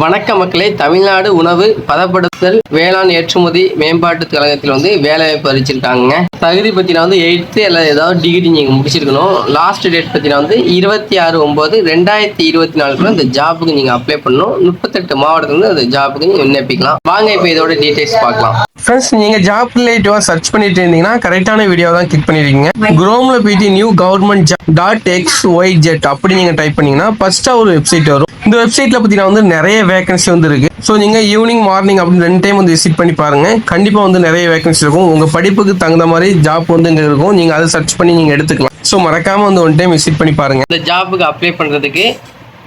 வணக்க மக்களே. தமிழ்நாடு உணவு பதப்படுத்தல் வேளாண் ஏற்றுமதி மேம்பாட்டு கழகத்தில் வந்து வேலை வாய்ப்பு அறிவிச்சிருக்காங்க தகுதி பத்தினா வந்து எயித்து அல்லது ஏதாவது டிகிரி நீங்கள் முடிச்சிருக்கணும். லாஸ்ட் டேட் பத்தினா வந்து இருபத்தி ஆறு ஒன்பது ரெண்டாயிரத்தி இருபத்தி நாலுக்குள்ள இந்த ஜாபுக்கு நீங்கள் அப்ளை பண்ணணும். முப்பத்தெட்டு மாவட்டத்துல இருந்து அந்த ஜாபுக்கு நீங்கள் விண்ணப்பிக்கலாம். வாங்க இப்போ இதோட டீடைல்ஸ் பார்க்கலாம். ஃப்ரெண்ட்ஸ் நீங்கள் ஜாப் ரிலேட்டிவாக சர்ச் பண்ணிட்டு இருந்தீங்கன்னா கரெக்டான வீடியோ தான் கிளிக் பண்ணிருக்கீங்க. குரோமில் போயிட்டு new government job dot X Y Z அப்படி நீங்கள் டைப் பண்ணீங்கன்னா ஃபர்ஸ்ட்டாக ஒரு வெப்சைட் வரும். இந்த வெப்சைட்டில் பார்த்தீங்கன்னா வந்து நிறைய வேகன்சி வந்து இருக்கு. ஸோ நீங்கள் ஈவினிங் மார்னிங் அப்படின்னு ரெண்டு டைம் வந்து விசிட் பண்ணி பாருங்கள் கண்டிப்பாக வந்து நிறைய வேகன்சி இருக்கும். உங்கள் படிப்புக்கு தகுந்த மாதிரி ஜாப் வந்து இங்கே இருக்கும். நீங்கள் அதை சர்ச் பண்ணி நீங்கள் எடுத்துக்கலாம். ஸோ மறக்காமல் வந்து ஒன் டைம் விசிட் பண்ணி பாருங்கள் இந்த ஜாபுக்கு அப்ளை பண்ணுறதுக்கு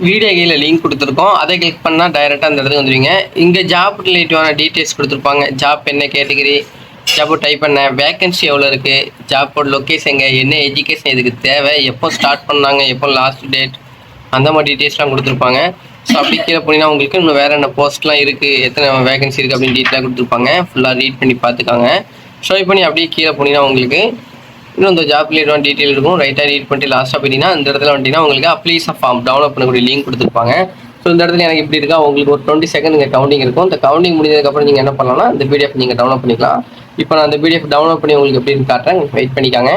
வீடியோ கீழே லிங்க் கொடுத்துருக்கோம். அதை கிளிக் பண்ணால் டைரெக்டாக அந்த இடத்துக்கு வந்துடுவீங்க இங்கே ஜாப் ரிலேட்டிவான டீட்டெயில்ஸ் கொடுத்துருப்பாங்க. ஜாப் என்ன கேட்டகரி ஜாப் டைப் பண்ண வேக்கன்சி எவ்வளோ இருக்குது ஜாப்போட லொக்கேஷன் என்ன எஜுகேஷன் இதுக்கு தேவை எப்போ ஸ்டார்ட் பண்ணாங்க எப்போ லாஸ்ட் டேட் அந்த மாதிரி டீட்டெயில்ஸ்லாம் கொடுத்துருப்பாங்க. ஸோ அப்படி கீழே போனீங்கன்னா உங்களுக்கு இன்னும் வேறு என்ன போஸ்ட்லாம் இருக்குது எத்தனை வேகன்சி இருக்குது அப்படின்னு டீட்டெயிலாக கொடுத்துருப்பாங்க. ஃபுல்லாக ரீட் பண்ணி பார்த்துக்காங்க. ஸோ இப்போ நீ அப்படியே கீழே போனீங்கன்னா உங்களுக்கு இன்னும் இந்த ஜாப் ரிலேட்டான டீட்டெயில் இருக்கும் ரைட்டாக ரீட் பண்ணிட்டு லாஸ்ட்டாக போயிட்டீங்கன்னா இந்த இடத்துல வந்துட்டீங்கன்னா உங்களுக்கு அப்ளிகேஷன் ஃபார்ம் டவுன்லோட் பண்ணக்கூடிய லிங்க் கொடுத்துருப்பாங்க. ஸோ இந்த இடத்துல எனக்கு இப்படி இருக்கா? உங்களுக்கு ஒரு டுவெண்ட்டி செகண்ட் இங்கே கவுண்டிங் இருக்கும். இந்த கவுண்டிங் முடிஞ்சதுக்கப்புறம் நீங்கள் என்ன பண்ணலாம்னா இந்த பிடிஎஃப் நீங்கள் டவுன்லோட் பண்ணிக்கலாம். இப்போ நான் அந்த பிடிஎஃப் டவுன்லோட் பண்ணி உங்களுக்கு எப்படின்னு காட்டுறேன். வெயிட் பண்ணிக்காங்க.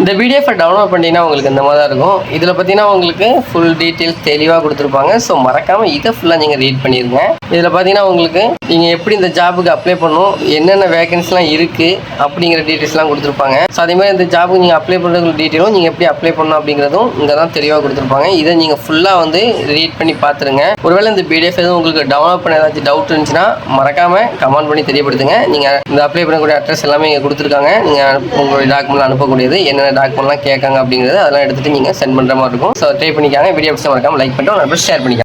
இந்த பிடிஎஃப் டவுன்லோட் பண்ணிங்கன்னா உங்களுக்கு இந்த மாதிரி தான் இருக்கும். இதில் பார்த்தீங்கன்னா உங்களுக்கு ஃபுல் டீட்டெயில்ஸ் தெளிவாக கொடுத்துருப்பாங்க. ஸோ மறக்காமல் இதை ஃபுல்லாக நீங்கள் ரீட் பண்ணிடுங்க இதில் பார்த்தீங்கன்னா உங்களுக்கு நீங்கள் எப்படி இந்த ஜாபுக்கு அப்ளை பண்ணணும் என்னென்ன வேகன்சிலாம் இருக்குது அப்படிங்கிற டீட்டெயில்ஸ்லாம் கொடுத்துருப்பாங்க. ஸோ அதே மாதிரி இந்த ஜாபுக்கு நீங்கள் அப்ளை பண்ணுற டீட்டெயிலும் நீங்கள் எப்படி அப்ளை பண்ணணும் அப்படிங்கிறதும் இங்கே தான் தெளிவாக கொடுத்துருப்பாங்க. இதை நீங்கள் ஃபுல்லாக வந்து ரீட் பண்ணி பார்த்துருங்க. ஒருவேளை இந்த பிடிஎஃப் எதுவும் உங்களுக்கு டவுன்லோட் பண்ண ஏதாச்சும் டவுட் இருந்துச்சுன்னா மறக்காமல் கமெண்ட் பண்ணி தெரியப்படுத்துங்க. நீங்கள் இந்த அப்ளை பண்ணக்கூடிய அட்ரஸ் எல்லாமே இங்கே கொடுத்துருக்காங்க. நீங்கள் உங்களுடைய டாக்குமெண்ட் அனுப்பக்கூடியது என்ன என்னென்ன டாக்குமெண்ட்லாம் கேட்காங்க அப்படிங்கிறது அதெல்லாம் எடுத்துகிட்டு நீங்கள் சென்ட் பண்ணுற மாதிரி இருக்கும். ஸோ ட்ரை பண்ணிக்காங்க. வீடியோ பிடிச்ச மறக்காமல் லைக் பண்ணிட்டு ஷேர் பண்ணிக்கலாம்